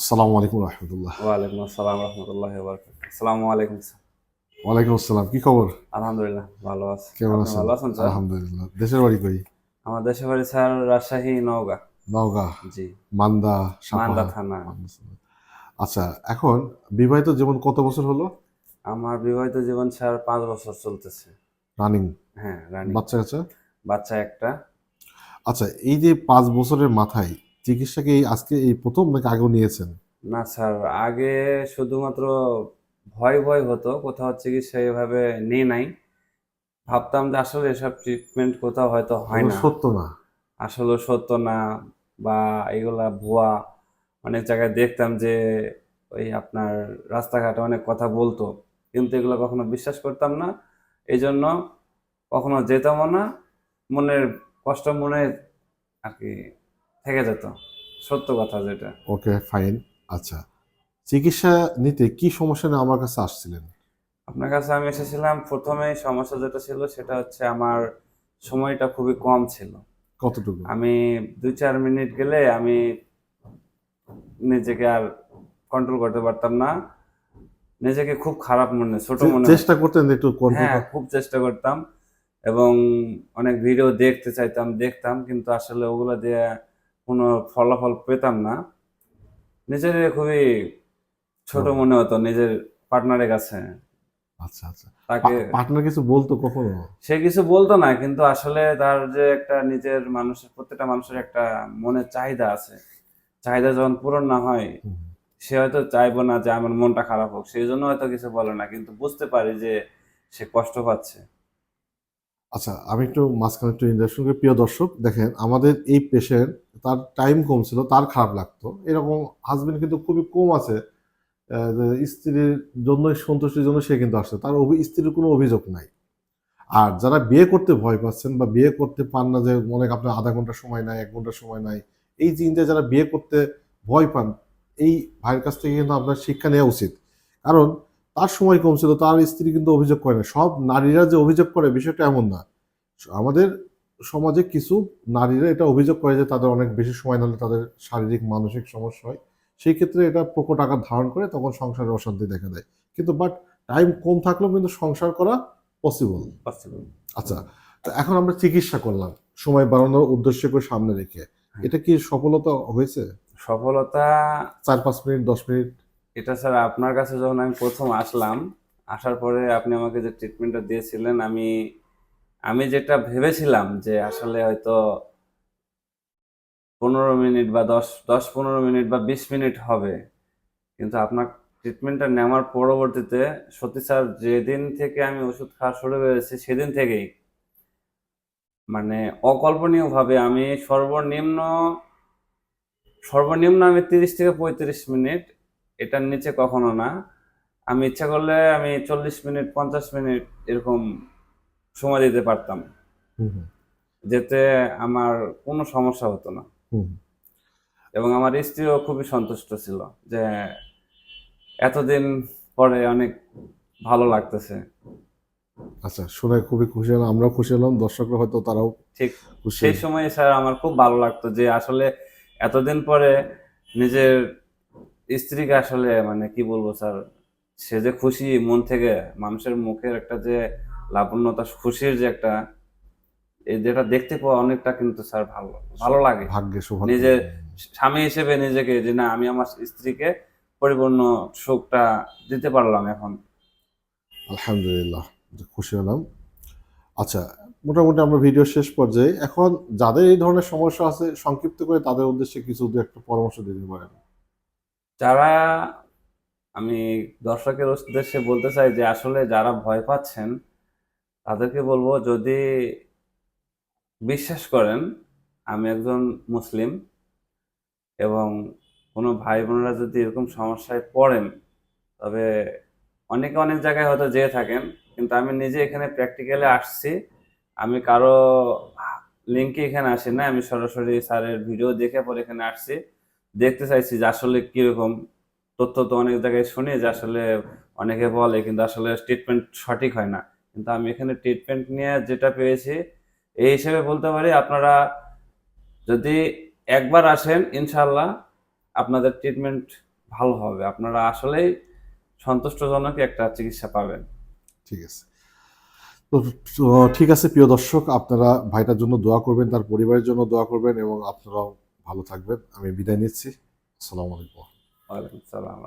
আসসালামু আলাইকুম রহমতুল্লাহ। ওয়ালাইকুম আসসালাম রহমতুল্লাহ আসসালামু আলাইকুম ওয়ালাইকুম আসসালাম কি খবর? আলহামদুলিল্লাহ ভালো আছে। কেমন আছেন? ভালো আছেন স্যার? আলহামদুলিল্লাহ। দেশের বাড়ি কই? আমার দেশের বাড়ি স্যার রাজশাহী নওগাঁ। নওগাঁ? জি। মান্দা মান্দা থানা। আচ্ছা এখন বিবাহিত জীবন কত বছর হলো? আমার বিবাহিত জীবন স্যার পাঁচ বছর চলতেছে। রানিং? হ্যাঁ রানী। বাচ্চা কাচ্চা বাচ্চা একটা। আচ্ছা এই যে পাঁচ বছরের মাথায় চিকিৎসাকে এই আজকে এই প্রথম নাকি আগেও নিয়েছেন? না স্যার আগে শুধুমাত্র ভয় ভয় হতো কোথাও চিকিৎসা এভাবে নিয়ে নাই। ভাবতাম যে আসলে এসব ট্রিটমেন্ট কোথাও হয়তো হয় না। সত্য না। আসলে সত্য না বা এগুলা ভুয়া। অনেক জায়গায় দেখতাম যে ওই আপনার রাস্তাঘাটে অনেক কথা বলতো কিন্তু এগুলো কখনো বিশ্বাস করতাম না। এই জন্য কখনো যেতামও না। মনের কষ্ট মনে আর কি থেকে যেত। সত্য কথা যেটা। Okay fine. আচ্ছা চিকিৎসা নিতে কি সমস্যা নিয়ে আমার কাছে আসছিলেন? আপনার কাছে আমি এসেছিলাম প্রথমেই সমস্যা যেটা ছিল সেটা হচ্ছে আমার সময়টা খুবই কম ছিল। কতটুকু? আমি দুই চার মিনিট গেলে আমি নিজেকে আর কন্ট্রোল করতে পারতাম না। নিজেকে খুব খারাপ মনে ছোট মনে চেষ্টা করতেন একটু হ্যাঁ খুব চেষ্টা করতাম। এবং অনেক ভিডিও দেখতে চাইতাম দেখতাম কিন্তু আসলে ওগুলো দিয়ে কোনো ফলাফল পেতাম না। নিজের খুবই ছোট মনে হতো নিজের পার্টনারের কাছে। আচ্ছা আচ্ছা। তাকে পার্টনার কিছু বলতো কখনো? সে কিছু বলতো না কিন্তু আসলে তার যে একটা নিজের মানুষের প্রত্যেকটা মানুষের একটা মনের চাহিদা আছে। চাহিদা যখন পূরণ না হয় সে হয়তো চাইব না যে আমার মনটা খারাপ হোক সেই জন্য হয়তো কিছু বলে না কিন্তু বুঝতে পারি যে সে কষ্ট পাচ্ছে। আচ্ছা আমি একটু মাঝখানে একটু ইন্টারেকশন করি। প্রিয় দর্শক, দেখেন, আমাদের এই পেশেন্ট তার টাইম কম ছিল, তার খারাপ লাগতো। এরকম হাজবেন্ড কিন্তু খুবই কম আছে স্ত্রীর জন্য সন্তুষ্টির জন্য সে কিন্তু আসছে। তার স্ত্রীর কোনো অভিযোগ নাই। আর যারা বিয়ে করতে ভয় পাচ্ছেন বা বিয়ে করতে পান না, যে মনে আপনার আধা ঘণ্টা সময় নাই, এক ঘণ্টা সময় নাই, এই চিন্তায় যারা বিয়ে করতে ভয় পান, এই ভাইয়ের কাছ থেকে কিন্তু আপনার শিক্ষা নেওয়া উচিত। কারণ তার সময় কম ছিল তার স্ত্রী কিন্তু অভিযোগ করে না সব নারীরা যে অভিযোগ করে বিষয়টা এমন না। আমাদের সমাজে কিছু নারীরা এটা অভিযোগ করে যে তাদের অনেক বেশি সময় নাহলে তাদের শারীরিক মানসিক সমস্যা হয়। সেই ক্ষেত্রে এটা প্রকট আকার ধারণ করে তখন সংসারে অশান্তি দেখা দেয়। কিন্তু বাট টাইম কম থাকলেও কিন্তু সংসার করা পসিবল. আচ্ছা তো এখন আমরা চিকিৎসা করলাম। সময় বাড়ানোর উদ্দেশ্য করে সামনে রেখে। এটা কি সফলতা হয়েছে? সফলতা চার পাঁচ মিনিট দশ মিনিট? এটা স্যার, আপনার কাছে যখন আমি প্রথম আসলাম, আসার পরে আপনি আমাকে যে ট্রিটমেন্টটা দিয়েছিলেন, আমি আমি যেটা ভেবেছিলাম যে আসলে হয়তো পনেরো মিনিট বা দশ দশ পনেরো মিনিট বা বিশ মিনিট হবে। কিন্তু আপনার ট্রিটমেন্টটা নেওয়ার পরবর্তীতে সত্যি স্যার, যেদিন থেকে আমি ওষুধ খাওয়া শুরু করেছি, সেদিন থেকেই মানে অকল্পনীয়ভাবে আমি সর্বনিম্ন সর্বনিম্ন আমি তিরিশ থেকে পঁয়ত্রিশ মিনিট এটার নিচে কখনো না। আমি ইচ্ছা করলে আমি চল্লিশ মিনিট পঞ্চাশ মিনিট এরকম সময় দিতে পারতাম। যেতে আমার কোনো সমস্যা হতো না। এবং আমার স্ত্রীও খুবই সন্তুষ্ট ছিল যে এতদিন পরে অনেক ভালো লাগতেছে। আচ্ছা শুনে খুবই খুশি হলাম আমরাও খুশি হলাম দর্শকরা হয়তো তারাও ঠিক। সেই সময় স্যার আমার খুব ভালো লাগতো যে আসলে এতদিন পরে নিজের স্ত্রীকে আসলে মানে কি বলব স্যার সে যে খুশি মন থেকে মানুষের মুখের একটা যে লাবণ্যতা খুশির যে একটা এই যেটা দেখতে পাওয়া অনেকটা কিন্তু স্যার ভালো ভালো লাগে। ভাগ্যে নিজে- স্বামী হিসেবে নিজেকে যে না আমি আমার স্ত্রীকে পরিপূর্ণ সুখটা দিতে পারলাম এখন। আলহামদুলিল্লাহ খুশি হলাম। আচ্ছা মোটামুটি আমরা ভিডিও শেষ পর্যায়ে। এখন যাদের এই ধরনের সমস্যা আছে সংক্ষিপ্ত করে তাদের উদ্দেশ্যে কিছু দু একটা পরামর্শ দিতে পারেন। যারা, আমি দর্শকের উদ্দেশ্যে বলতে চাই যে আসলে যারা ভয় পাচ্ছেন, তাদেরকে বলব যদি বিশ্বাস করেন, আমি একজন মুসলিম এবং কোনো ভাই বোনেরা যদি এরকম সমস্যায় পড়েন, তবে অনেকে অনেক জায়গায় হয়তো যেয়ে থাকেন, কিন্তু আমি নিজে এখানে প্র্যাকটিক্যালে আসছি। আমি কারও লিঙ্কে এখানে আসি না আমি সরাসরি স্যারের ভিডিও দেখে পরে এখানে আসছি। দেখতে চাইছি যে আসলে কীরকম। তথ্য তো অনেক জায়গায় শুনি যে আসলে অনেকে বলে, কিন্তু আসলে ট্রিটমেন্ট সঠিক হয় না। কিন্তু আমি এখানে ট্রিটমেন্ট নিয়ে যেটা পেয়েছি, এই হিসেবে বলতে পারি আপনারা যদি একবার আসেন ইনশাল্লাহ আপনাদের ট্রিটমেন্ট ভালো হবে। আপনারা আসলেই সন্তুষ্টজনক একটা চিকিৎসা পাবেন। ঠিক আছে। তো, ঠিক আছে প্রিয় দর্শক, আপনারা ভাইটার জন্য দোয়া করবেন, তার পরিবারের জন্য দোয়া করবেন এবং আপনারাও ভালো থাকবেন। আমি বিদায় নিচ্ছি। আসসালামু আলাইকুম। ওয়ালাইকুম সালাম।